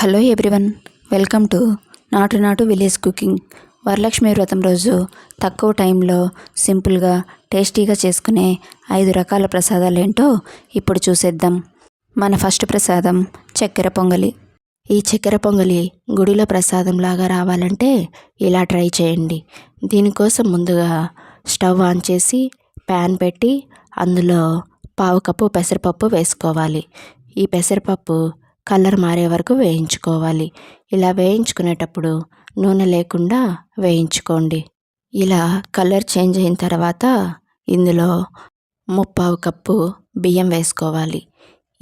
Hello everyone welcome to నాటు నాటు village cooking. Varalakshmi వ్రతం రోజు తక్కువ టైంలో సింపుల్గా టేస్టీగా చేసుకునే ఐదు రకాల ప్రసాదాలు ఏంటో ఇప్పుడు చూసేద్దాం. మన ఫస్ట్ ప్రసాదం చక్కెర పొంగలి. ఈ చక్కెర పొంగలి గుడిలో ప్రసాదం లాగా రావాలంటే ఇలా ట్రై చేయండి. దీనికోసం ముందుగా స్టవ్ ఆన్ చేసి ప్యాన్ పెట్టి అందులో పావు కప్పు పెసరపప్పు వేసుకోవాలి. ఈ పెసరపప్పు కలర్ మారే వరకు వేయించుకోవాలి. ఇలా వేయించుకునేటప్పుడు నూనె లేకుండా వేయించుకోండి. ఇలా కలర్ చేంజ్ అయిన తర్వాత ఇందులో ముప్పావు కప్పు బియ్యం వేసుకోవాలి.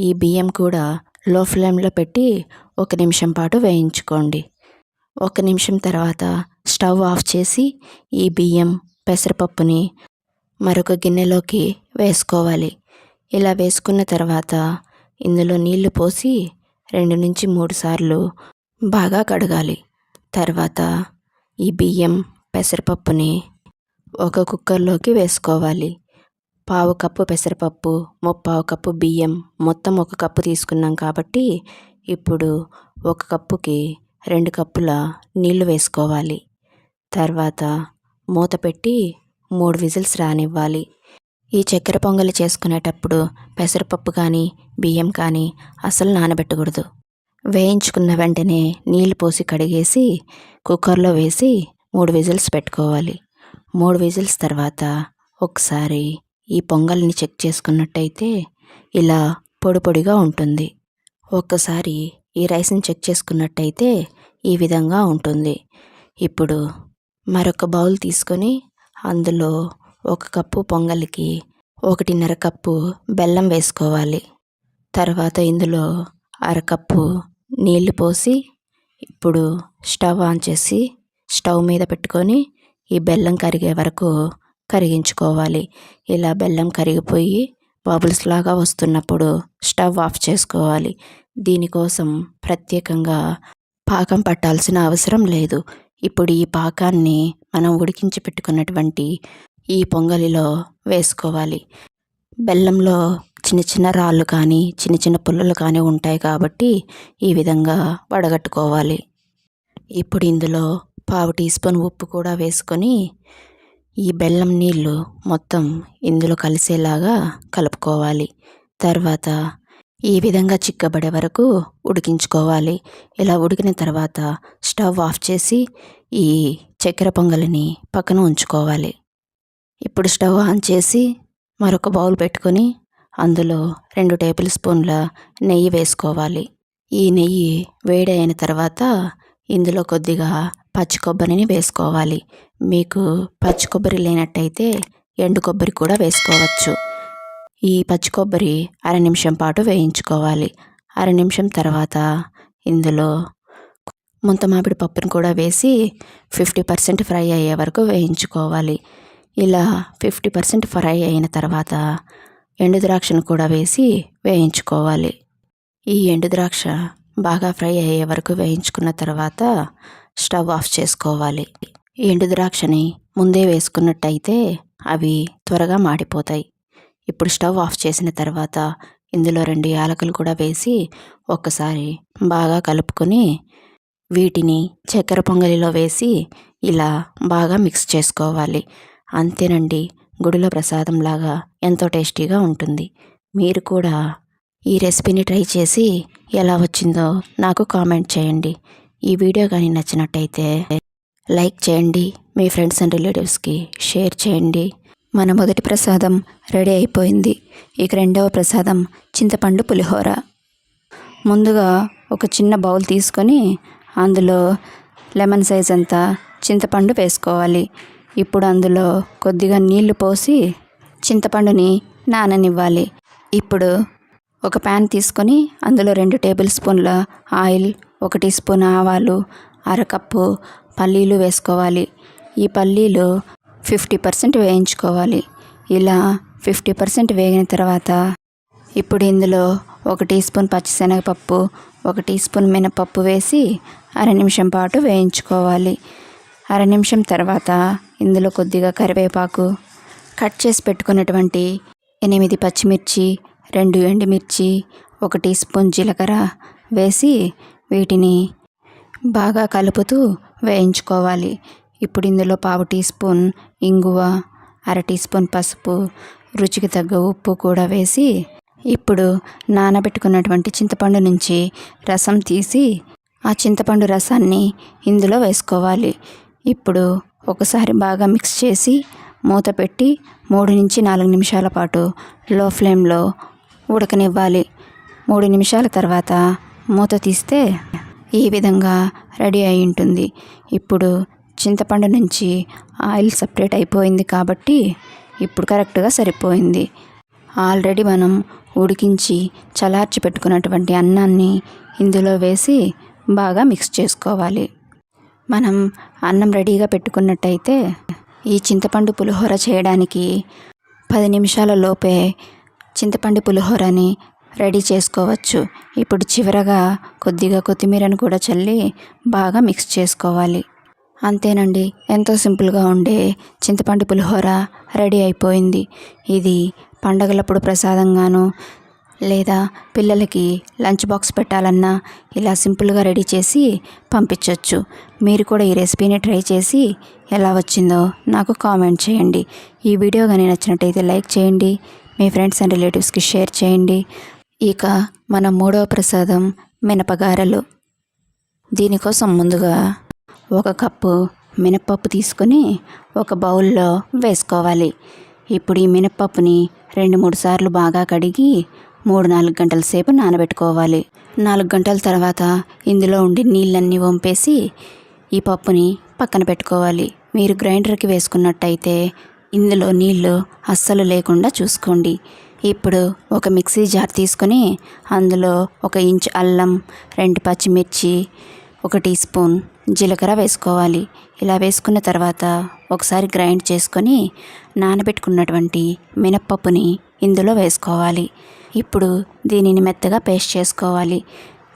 ఈ బియ్యం కూడా లో ఫ్లేమ్లో పెట్టి ఒక నిమిషం పాటు వేయించుకోండి. ఒక నిమిషం తర్వాత స్టవ్ ఆఫ్ చేసి ఈ బియ్యం పెసరపప్పుని మరొక గిన్నెలోకి వేసుకోవాలి. ఇలా వేసుకున్న తర్వాత ఇందులో నీళ్ళు పోసి రెండు నుంచి మూడు సార్లు బాగా కడగాలి. తర్వాత ఈ బియ్యం పెసరపప్పుని ఒక కుక్కర్లోకి వేసుకోవాలి. పావు కప్పు పెసరపప్పు ముప్పావు కప్పు బియ్యం మొత్తం ఒక కప్పు తీసుకున్నాం కాబట్టి ఇప్పుడు ఒక కప్పుకి రెండు కప్పుల నీళ్ళు వేసుకోవాలి. తర్వాత మూత పెట్టి మూడు విజిల్స్ రానివ్వాలి. ఈ చక్కెర పొంగలి చేసుకునేటప్పుడు పెసరపప్పు కానీ బియ్యం కానీ అసలు నానబెట్టకూడదు. వేయించుకున్న వెంటనే నీళ్ళు పోసి కడిగేసి కుక్కర్లో వేసి మూడు విజిల్స్ పెట్టుకోవాలి. మూడు విజిల్స్ తర్వాత ఒకసారి ఈ పొంగల్ని చెక్ చేసుకున్నట్టయితే ఇలా పొడి పొడిగా ఉంటుంది. ఒక్కసారి ఈ రైస్ని చెక్ చేసుకున్నట్టయితే ఈ విధంగా ఉంటుంది. ఇప్పుడు మరొక బౌల్ తీసుకొని అందులో ఒక కప్పు పొంగలికి ఒకటిన్నర కప్పు బెల్లం వేసుకోవాలి. తర్వాత ఇందులో అరకప్పు నీళ్ళు పోసి ఇప్పుడు స్టవ్ ఆన్ చేసి స్టవ్ మీద పెట్టుకొని ఈ బెల్లం కరిగే వరకు కరిగించుకోవాలి. ఇలా బెల్లం కరిగిపోయి బబుల్స్ లాగా వస్తున్నప్పుడు స్టవ్ ఆఫ్ చేసుకోవాలి. దీనికోసం ప్రత్యేకంగా పాకం పట్టాల్సిన అవసరం లేదు. ఇప్పుడు ఈ పాకాన్ని మనం ఉడికించి పెట్టుకున్నటువంటి ఈ పొంగలిలో వేసుకోవాలి. బెల్లంలో చిన్న చిన్న రాళ్ళు కానీ చిన్న చిన్న పుల్లలు కానీ ఉంటాయి కాబట్టి ఈ విధంగా వడగట్టుకోవాలి. ఇప్పుడు ఇందులో పావు టీ స్పూన్ ఉప్పు కూడా వేసుకొని ఈ బెల్లం నీళ్ళు మొత్తం ఇందులో కలిసేలాగా కలుపుకోవాలి. తర్వాత ఈ విధంగా చిక్కబడే వరకు ఉడికించుకోవాలి. ఇలా ఉడికిన తర్వాత స్టవ్ ఆఫ్ చేసి ఈ చక్కెర పొంగలిని పక్కన ఉంచుకోవాలి. ఇప్పుడు స్టవ్ ఆన్ చేసి మరొక బౌల్ పెట్టుకొని అందులో రెండు టేబుల్ స్పూన్ల నెయ్యి వేసుకోవాలి. ఈ నెయ్యి వేడి అయిన తర్వాత ఇందులో కొద్దిగా పచ్చి కొబ్బరిని వేసుకోవాలి. మీకు పచ్చి కొబ్బరి లేనట్టయితే ఎండు కొబ్బరి కూడా వేసుకోవచ్చు. ఈ పచ్చి కొబ్బరి అర నిమిషం పాటు వేయించుకోవాలి. అర నిమిషం తర్వాత ఇందులో ముంత మామిడి పప్పును కూడా వేసి ఫిఫ్టీ పర్సెంట్ ఫ్రై అయ్యే వరకు వేయించుకోవాలి. ఇలా ఫిఫ్టీ పర్సెంట్ ఫ్రై అయిన తర్వాత ఎండు ద్రాక్షను కూడా వేసి వేయించుకోవాలి. ఈ ఎండు ద్రాక్ష బాగా ఫ్రై అయ్యే వరకు వేయించుకున్న తర్వాత స్టవ్ ఆఫ్ చేసుకోవాలి. ఎండు ద్రాక్షని ముందే వేసుకున్నట్టయితే అవి త్వరగా మాడిపోతాయి. ఇప్పుడు స్టవ్ ఆఫ్ చేసిన తర్వాత ఇందులో రెండు యాలకులు కూడా వేసి ఒక్కసారి బాగా కలుపుకొని వీటిని చక్కెర పొంగలిలో వేసి ఇలా బాగా మిక్స్ చేసుకోవాలి. అంతేనండి గుడిలో ప్రసాదంలాగా ఎంతో టేస్టీగా ఉంటుంది. మీరు కూడా ఈ రెసిపీని ట్రై చేసి ఎలా వచ్చిందో నాకు కామెంట్ చేయండి. ఈ వీడియో కానీ నచ్చినట్టయితే లైక్ చేయండి మీ ఫ్రెండ్స్ అండ్ రిలేటివ్స్కి షేర్ చేయండి. మన మొదటి ప్రసాదం రెడీ అయిపోయింది. ఇక రెండవ ప్రసాదం చింతపండు పులిహోర. ముందుగా ఒక చిన్న బౌల్ తీసుకొని అందులో లెమన్ సైజ్ అంతా చింతపండు వేసుకోవాలి. ఇప్పుడు అందులో కొద్దిగా నీళ్ళు పోసి చింతపండుని నాననివ్వాలి. ఇప్పుడు ఒక ప్యాన్ తీసుకొని అందులో రెండు టేబుల్ స్పూన్ల ఆయిల్ ఒక టీ స్పూన్ ఆవాలు అరకప్పు పల్లీలు వేసుకోవాలి. ఈ పల్లీలు ఫిఫ్టీ పర్సెంట్ వేయించుకోవాలి. ఇలా ఫిఫ్టీ పర్సెంట్ వేగిన తర్వాత ఇప్పుడు ఇందులో ఒక టీ స్పూన్ పచ్చిశనగపప్పు ఒక టీ స్పూన్ మినపప్పు వేసి అర నిమిషం పాటు వేయించుకోవాలి. అర నిమిషం తర్వాత ఇందులో కొద్దిగా కరివేపాకు కట్ చేసి పెట్టుకున్నటువంటి ఎనిమిది పచ్చిమిర్చి రెండు ఎండుమిర్చి ఒక టీ స్పూన్ జీలకర్ర వేసి వీటిని బాగా కలుపుతూ వేయించుకోవాలి. ఇప్పుడు ఇందులో పావు టీ స్పూన్ ఇంగువ అర టీ స్పూన్ పసుపు రుచికి తగ్గ ఉప్పు కూడా వేసి ఇప్పుడు నానబెట్టుకున్నటువంటి చింతపండు నుంచి రసం తీసి ఆ చింతపండు రసాన్ని ఇందులో వేసుకోవాలి. ఇప్పుడు ఒకసారి బాగా మిక్స్ చేసి మూత పెట్టి మూడు నుంచి నాలుగు నిమిషాల పాటు లో ఫ్లేమ్లో ఉడకనివ్వాలి. మూడు నిమిషాల తర్వాత మూత తీస్తే ఈ విధంగా రెడీ అయి ఉంటుంది. ఇప్పుడు చింతపండు నుంచి ఆయిల్ సపరేట్ అయిపోయింది కాబట్టి ఇప్పుడు కరెక్ట్గా సరిపోయింది. ఆల్రెడీ మనం ఉడికించి చలార్చి పెట్టుకున్నటువంటి అన్నాన్ని ఇందులో వేసి బాగా మిక్స్ చేసుకోవాలి. మనం అన్నం రెడీగా పెట్టుకున్నట్టయితే ఈ చింతపండు పులిహోర చేయడానికి పది నిమిషాల లోపే చింతపండు పులిహోరని రెడీ చేసుకోవచ్చు. ఇప్పుడు చివరగా కొద్దిగా కొత్తిమీరను కూడా చల్లి బాగా మిక్స్ చేసుకోవాలి. అంతేనండి ఎంతో సింపుల్గా ఉండే చింతపండు పులిహోర రెడీ అయిపోయింది. ఇది పండగలప్పుడు ప్రసాదంగాను లేదా పిల్లలకి లంచ్ బాక్స్ పెట్టాలన్నా ఇలా సింపుల్గా రెడీ చేసి పంపించవచ్చు మీరు కూడా ఈ రెసిపీని ట్రై చేసి ఎలా వచ్చిందో నాకు కామెంట్ చేయండి. ఈ వీడియో కానీ నచ్చినట్టయితే లైక్ చేయండి మీ ఫ్రెండ్స్ అండ్ రిలేటివ్స్కి షేర్ చేయండి. ఇక మన మూడవ ప్రసాదం మినపగారెలు. దీనికోసం ముందుగా ఒక కప్పు మినప్పప్పు తీసుకొని ఒక బౌల్లో వేసుకోవాలి. ఇప్పుడు ఈ మినప్పప్పుని రెండు మూడు సార్లు బాగా కడిగి మూడు నాలుగు గంటల సేపు నానబెట్టుకోవాలి. నాలుగు గంటల తర్వాత ఇందులో ఉండి నీళ్ళన్నీ వంపేసి ఈ పప్పుని పక్కన పెట్టుకోవాలి. మీరు గ్రైండర్కి వేసుకున్నట్టయితే ఇందులో నీళ్ళు అస్సలు లేకుండా చూసుకోండి. ఇప్పుడు ఒక మిక్సీ జార్ తీసుకొని అందులో ఒక ఇంచ్ అల్లం రెండు పచ్చిమిర్చి ఒక టీ స్పూన్ జీలకర్ర వేసుకోవాలి. ఇలా వేసుకున్న తర్వాత ఒకసారి గ్రైండ్ చేసుకొని నానబెట్టుకున్నటువంటి మినప్పప్పుని ఇందులో వేసుకోవాలి. ఇప్పుడు దీనిని మెత్తగా పేస్ట్ చేసుకోవాలి.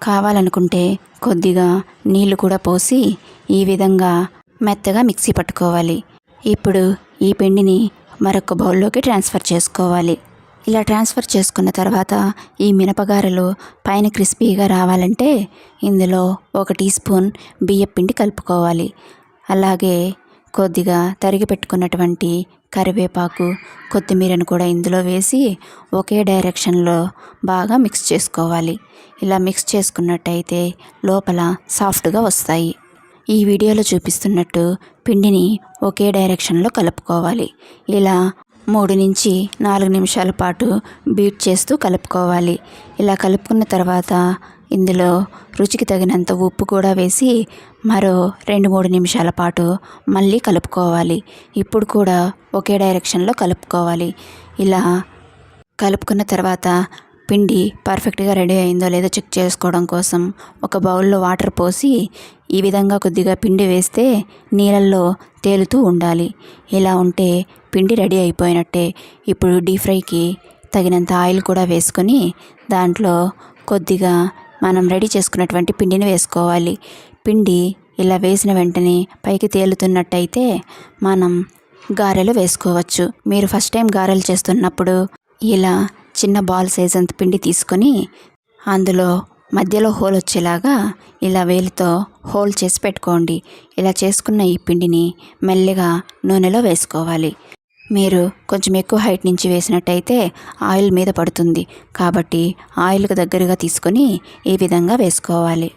కావాలనుకుంటే కొద్దిగా నీళ్ళు కూడా పోసి ఈ విధంగా మెత్తగా మిక్సీ పట్టుకోవాలి. ఇప్పుడు ఈ పిండిని మరొక బౌల్లోకి ట్రాన్స్ఫర్ చేసుకోవాలి. ఇలా ట్రాన్స్ఫర్ చేసుకున్న తర్వాత ఈ మినపగారెలు పైన క్రిస్పీగా రావాలంటే ఇందులో ఒక టీ స్పూన్ బియ్యపిండి కలుపుకోవాలి. అలాగే కొద్దిగా తరిగి పెట్టుకున్నటువంటి కరివేపాకు కొత్తిమీరను కూడా ఇందులో వేసి ఒకే డైరెక్షన్లో బాగా మిక్స్ చేసుకోవాలి. ఇలా మిక్స్ చేసుకున్నట్టయితే లోపల సాఫ్ట్గా వస్తాయి. ఈ వీడియోలో చూపిస్తున్నట్టు పిండిని ఒకే డైరెక్షన్లో కలుపుకోవాలి. ఇలా మూడు నుంచి నాలుగు నిమిషాల పాటు బీట్ చేస్తూ కలుపుకోవాలి. ఇలా కలుపుకున్న తర్వాత ఇందులో రుచికి తగినంత ఉప్పు కూడా వేసి మరో రెండు మూడు నిమిషాల పాటు మళ్ళీ కలుపుకోవాలి. ఇప్పుడు కూడా ఒకే డైరెక్షన్లో కలుపుకోవాలి. ఇలా కలుపుకున్న తర్వాత పిండి పర్ఫెక్ట్గా రెడీ అయిందో లేదో చెక్ చేసుకోవడం కోసం ఒక బౌల్లో వాటర్ పోసి ఈ విధంగా కొద్దిగా పిండి వేస్తే నీళ్ళల్లో తేలుతూ ఉండాలి. ఇలా ఉంటే పిండి రెడీ అయిపోయినట్టే. ఇప్పుడు డీప్ ఫ్రైకి తగినంత ఆయిల్ కూడా వేసుకొని దాంట్లో కొద్దిగా మనం రెడీ చేసుకున్నటువంటి పిండిని వేసుకోవాలి. పిండి ఇలా వేసిన వెంటనే పైకి తేలుతున్నట్టయితే మనం గారెలు వేసుకోవచ్చు. మీరు ఫస్ట్ టైం గారెలు చేస్తున్నప్పుడు ఇలా చిన్న బాల్ సైజ్ అంత పిండి తీసుకొని అందులో మధ్యలో హోల్ వచ్చేలాగా ఇలా వేలితో హోల్ చేసి పెట్టుకోండి. ఇలా చేసుకున్న ఈ పిండిని మెల్లిగా నూనెలో వేసుకోవాలి. మీరు కొంచెం ఎక్కువ హైట్ నుంచి వేసినట్టయితే ఆయిల్ మీద పడుతుంది. కాబట్టి ఆయిల్కి దగ్గరగా తీసుకొని ఈ విధంగా వేసుకోవాలి.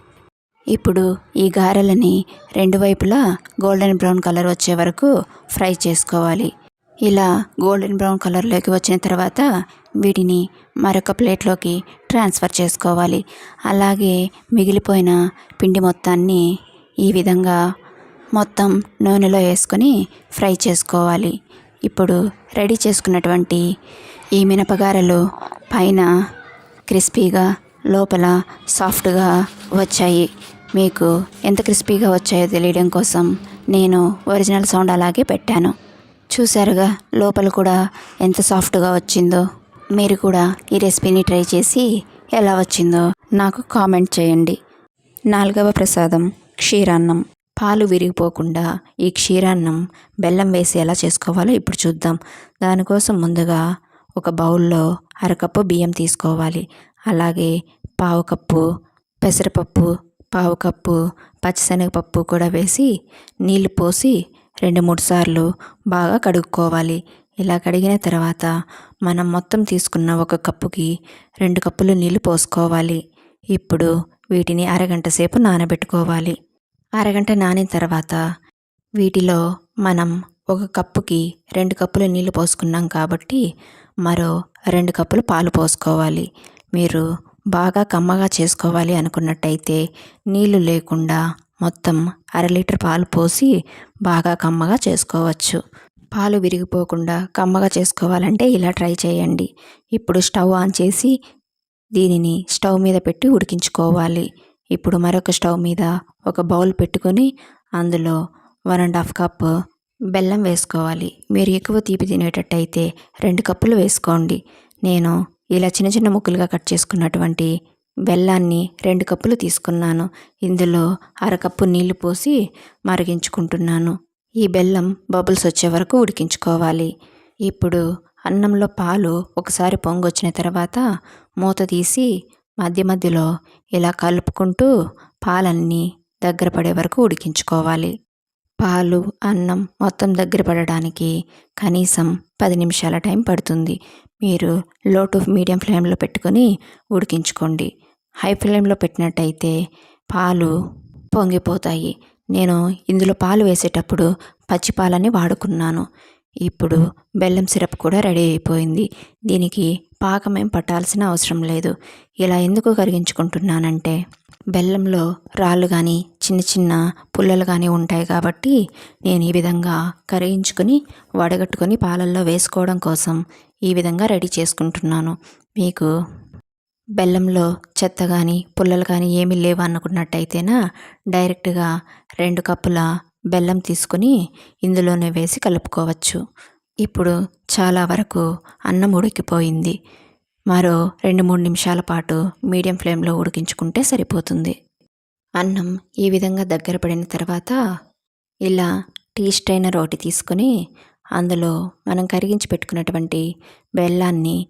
ఇప్పుడు ఈ గారెలని రెండు వైపులా గోల్డెన్ బ్రౌన్ కలర్ వచ్చే వరకు ఫ్రై చేసుకోవాలి. ఇలా గోల్డెన్ బ్రౌన్ కలర్లోకి వచ్చిన తర్వాత వీటిని మరొక ప్లేట్లోకి ట్రాన్స్ఫర్ చేసుకోవాలి. అలాగే మిగిలిపోయిన పిండి మొత్తాన్ని ఈ విధంగా మొత్తం నూనెలో వేసుకొని ఫ్రై చేసుకోవాలి. ఇప్పుడు రెడీ చేసుకున్నటువంటి ఈ మినపగారెలు పైన క్రిస్పీగా లోపల సాఫ్ట్గా వచ్చాయి. మీకు ఎంత క్రిస్పీగా వచ్చాయో తెలియడం కోసం నేను ఒరిజినల్ సౌండ్ అలాగే పెట్టాను. చూసారుగా లోపల కూడా ఎంత సాఫ్ట్గా వచ్చిందో. మీరు కూడా ఈ రెసిపీని ట్రై చేసి ఎలా వచ్చిందో నాకు కామెంట్ చేయండి. నాలుగవ ప్రసాదం క్షీరాన్నం. పాలు విరిగిపోకుండా ఈ క్షీరాన్నం బెల్లం వేసి ఎలా చేసుకోవాలో ఇప్పుడు చూద్దాం. దానికోసం ముందుగా ఒక బౌల్లో అరకప్పు బియ్యం తీసుకోవాలి. అలాగే పావు కప్పు పెసరపప్పు పావు కప్పు పచ్చిశనగపప్పు కూడా వేసి నీళ్ళు పోసి రెండు మూడు సార్లు బాగా కడుక్కోవాలి. ఇలా కడిగిన తర్వాత మనం మొత్తం తీసుకున్న ఒక కప్పుకి రెండు కప్పులు నీళ్ళు పోసుకోవాలి. ఇప్పుడు వీటిని అరగంట సేపు నానబెట్టుకోవాలి. అరగంట నానిన తర్వాత వీటిలో మనం ఒక కప్పుకి రెండు కప్పులు నీళ్ళు పోసుకున్నాం కాబట్టి మరో రెండు కప్పులు పాలు పోసుకోవాలి. మీరు బాగా కమ్మగా చేసుకోవాలి అనుకున్నట్టయితే నీళ్ళు లేకుండా మొత్తం అర లీటర్ పాలు పోసి బాగా కమ్మగా చేసుకోవచ్చు. పాలు విరిగిపోకుండా కమ్మగా చేసుకోవాలంటే ఇలా ట్రై చేయండి. ఇప్పుడు స్టవ్ ఆన్ చేసి దీనిని స్టవ్ మీద పెట్టి ఉడికించుకోవాలి. ఇప్పుడు మరొక స్టవ్ మీద ఒక బౌల్ పెట్టుకొని అందులో వన్ అండ్ హాఫ్ కప్ బెల్లం వేసుకోవాలి. మీరు ఎక్కువ తీపి తినేటట్టయితే రెండు కప్పులు వేసుకోండి. నేను ఇలా చిన్న చిన్న ముక్కలుగా కట్ చేసుకున్నటువంటి బెల్లాన్ని రెండు కప్పులు తీసుకున్నాను. ఇందులో అరకప్పు నీళ్ళు పోసి మరిగించుకుంటున్నాను. ఈ బెల్లం బబుల్స్ వచ్చే వరకు ఉడికించుకోవాలి. ఇప్పుడు అన్నంలో పాలు ఒకసారి పొంగొచ్చిన తర్వాత మూత తీసి మధ్య మధ్యలో ఇలా కలుపుకుంటూ పాలన్నీ దగ్గర పడే వరకు ఉడికించుకోవాలి. పాలు అన్నం మొత్తం దగ్గర పడడానికి కనీసం పది నిమిషాల టైం పడుతుంది. మీరు లో టు మీడియం ఫ్లేమ్లో పెట్టుకొని ఉడికించుకోండి. హై ఫ్లేమ్లో పెట్టినట్టయితే పాలు పొంగిపోతాయి. నేను ఇందులో పాలు వేసేటప్పుడు పచ్చి పాలని వాడుకున్నాను. ఇప్పుడు బెల్లం సిరప్ కూడా రెడీ అయిపోయింది. దీనికి పాకం ఏం పట్టాల్సిన అవసరం లేదు. ఇలా ఎందుకు కరిగించుకుంటున్నానంటే బెల్లంలో రాళ్ళు కానీ చిన్న చిన్న పుల్లలు కానీ ఉంటాయి కాబట్టి నేను ఈ విధంగా కరిగించుకొని వడగట్టుకొని పాలల్లో వేసుకోవడం కోసం ఈ విధంగా రెడీ చేసుకుంటున్నాను. మీకు బెల్లంలో చెత్త కానీ పుల్లలు కానీ ఏమీ లేవు అనుకున్నట్టయితేనా డైరెక్ట్గా రెండు కప్పుల బెల్లం తీసుకుని ఇందులోనే వేసి కలుపుకోవచ్చు. ఇప్పుడు చాలా వరకు అన్నం ఉడికిపోయింది. మరో రెండు మూడు నిమిషాల పాటు మీడియం ఫ్లేమ్లో ఉడికించుకుంటే సరిపోతుంది. అన్నం ఈ విధంగా దగ్గర పడిన తర్వాత ఇలా టీ స్ట్రైనర్ రోటి తీసుకొని అందులో మనం కరిగించి పెట్టుకున్నటువంటి బెల్లాన్ని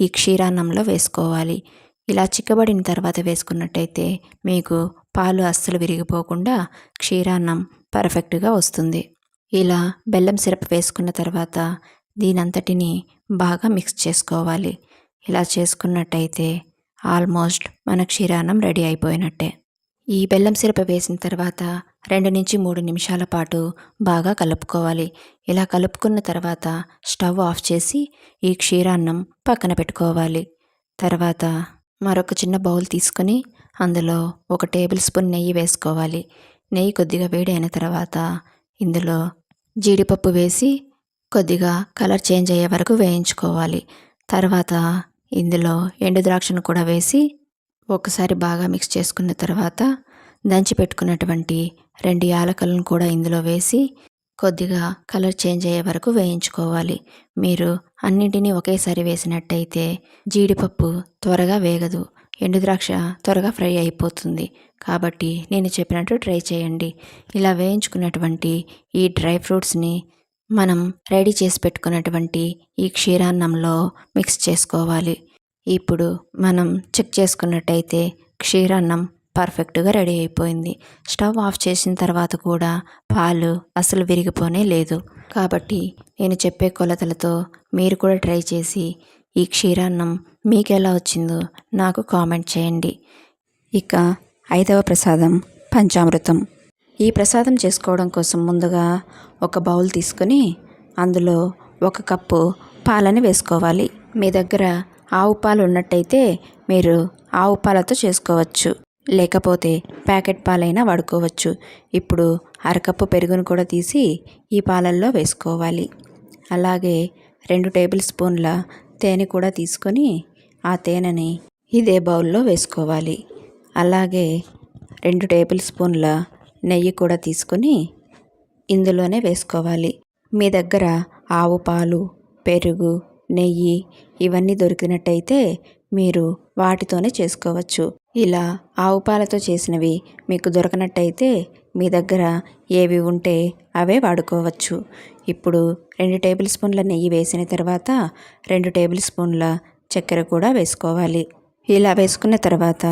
ఈ క్షీరాన్నంలో వేసుకోవాలి. ఇలా చిక్కబడిన తర్వాత వేసుకున్నట్టయితే మీకు పాలు అస్సలు విరిగిపోకుండా క్షీరాన్నం పర్ఫెక్ట్గా వస్తుంది. ఇలా బెల్లం సిరప్ వేసుకున్న తర్వాత దీనంతటిని బాగా మిక్స్ చేసుకోవాలి. ఇలా చేసుకున్నట్టయితే ఆల్మోస్ట్ మన క్షీరాన్నం రెడీ అయిపోయినట్టే. ఈ బెల్లం సిరప వేసిన తర్వాత రెండు నుంచి మూడు నిమిషాల పాటు బాగా కలుపుకోవాలి. ఇలా కలుపుకున్న తర్వాత స్టవ్ ఆఫ్ చేసి ఈ క్షీరాన్నం పక్కన పెట్టుకోవాలి. తర్వాత మరొక చిన్న బౌల్ తీసుకొని అందులో ఒక టేబుల్ స్పూన్ నెయ్యి వేసుకోవాలి. నెయ్యి కొద్దిగా వేడైన తర్వాత ఇందులో జీడిపప్పు వేసి కొద్దిగా కలర్ చేంజ్ అయ్యే వరకు వేయించుకోవాలి. తర్వాత ఇందులో ఎండు ద్రాక్షను కూడా వేసి ఒకసారి బాగా మిక్స్ చేసుకున్న తర్వాత దంచి పెట్టుకున్నటువంటి రెండు యాలకలను కూడా ఇందులో వేసి కొద్దిగా కలర్ చేంజ్ అయ్యే వరకు వేయించుకోవాలి. మీరు అన్నింటినీ ఒకేసారి వేసినట్టయితే జీడిపప్పు త్వరగా వేగదు. ఎండు ద్రాక్ష త్వరగా ఫ్రై అయిపోతుంది. కాబట్టి నేను చెప్పినట్టు ట్రై చేయండి. ఇలా వేయించుకున్నటువంటి ఈ డ్రై ఫ్రూట్స్ని మనం రెడీ చేసి పెట్టుకున్నటువంటి ఈ క్షీరాన్నంలో మిక్స్ చేసుకోవాలి. ఇప్పుడు మనం చెక్ చేసుకున్నట్టయితే క్షీరాన్నం పర్ఫెక్ట్గా రెడీ అయిపోయింది. స్టవ్ ఆఫ్ చేసిన తర్వాత కూడా పాలు అసలు విరిగిపోనే లేదు. కాబట్టి నేను చెప్పే కొలతలతో మీరు కూడా ట్రై చేసి ఈ క్షీరాన్నం మీకు ఎలా వచ్చిందో నాకు కామెంట్ చేయండి. ఇక ఐదవ ప్రసాదం పంచామృతం. ఈ ప్రసాదం చేసుకోవడం కోసం ముందుగా ఒక బౌల్ తీసుకొని అందులో ఒక కప్పు పాలని వేసుకోవాలి. మీ దగ్గర ఆవు పాలు ఉన్నట్టయితే మీరు ఆవు పాలతో చేసుకోవచ్చు. లేకపోతే ప్యాకెట్ పాలైనా వాడుకోవచ్చు. ఇప్పుడు అరకప్పు పెరుగును కూడా తీసి ఈ పాలల్లో వేసుకోవాలి. అలాగే రెండు టేబుల్ స్పూన్ల తేనె కూడా తీసుకొని ఆ తేనెని ఇదే బౌల్లో వేసుకోవాలి. అలాగే రెండు టేబుల్ స్పూన్ల నెయ్యి కూడా తీసుకొని ఇందులోనే వేసుకోవాలి. మీ దగ్గర ఆవు పాలు పెరుగు నెయ్యి ఇవన్నీ దొరికినట్టయితే మీరు వాటితోనే చేసుకోవచ్చు. ఇలా ఆవు పాలతో చేసినవి మీకు దొరకనట్టయితే మీ దగ్గర ఏవి ఉంటే అవే వాడుకోవచ్చు. ఇప్పుడు రెండు టేబుల్ స్పూన్ల నెయ్యి వేసిన తర్వాత రెండు టేబుల్ స్పూన్ల చక్కెర కూడా వేసుకోవాలి. ఇలా వేసుకున్న తర్వాత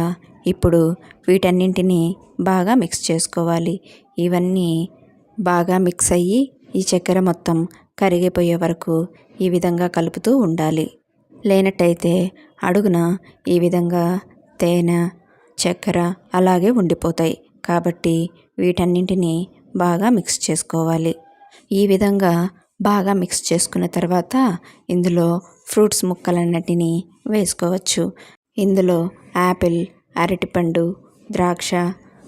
ఇప్పుడు వీటన్నింటినీ బాగా మిక్స్ చేసుకోవాలి. ఇవన్నీ బాగా మిక్స్ అయ్యి ఈ చక్కెర మొత్తం కరిగిపోయే వరకు ఈ విధంగా కలుపుతూ ఉండాలి. లేనట్టయితే అడుగున ఈ విధంగా తేనె చక్కెర అలాగే ఉండిపోతాయి. కాబట్టి వీటన్నింటినీ బాగా మిక్స్ చేసుకోవాలి. ఈ విధంగా బాగా మిక్స్ చేసుకున్న తర్వాత ఇందులో ఫ్రూట్స్ ముక్కలన్నిటినీ వేసుకోవచ్చు. ఇందులో యాపిల్ అరటిపండు ద్రాక్ష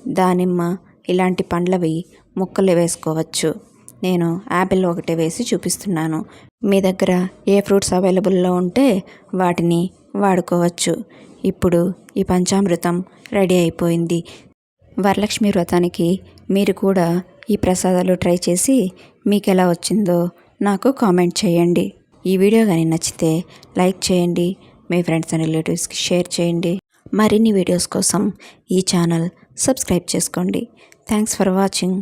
దానిమ్మ ఇలాంటి పండ్లవి ముక్కలు వేసుకోవచ్చు. నేను యాపిల్ ఒకటి వేసి చూపిస్తున్నాను. మీ దగ్గర ఏ ఫ్రూట్స్ అవైలబుల్లో ఉంటే వాటిని వాడుకోవచ్చు. ఇప్పుడు ఈ పంచామృతం రెడీ అయిపోయింది. వరలక్ష్మి వ్రతానికి మీరు కూడా ఈ ప్రసాదాలు ట్రై చేసి మీకు ఎలా వచ్చిందో నాకు కామెంట్ చేయండి. ఈ వీడియో కానీ నచ్చితే లైక్ చేయండి మీ ఫ్రెండ్స్ అండ్ రిలేటివ్స్కి షేర్ చేయండి. మరిన్ని వీడియోస్ కోసం ఈ ఛానల్ సబ్స్క్రైబ్ చేసుకోండి. Thanks for watching.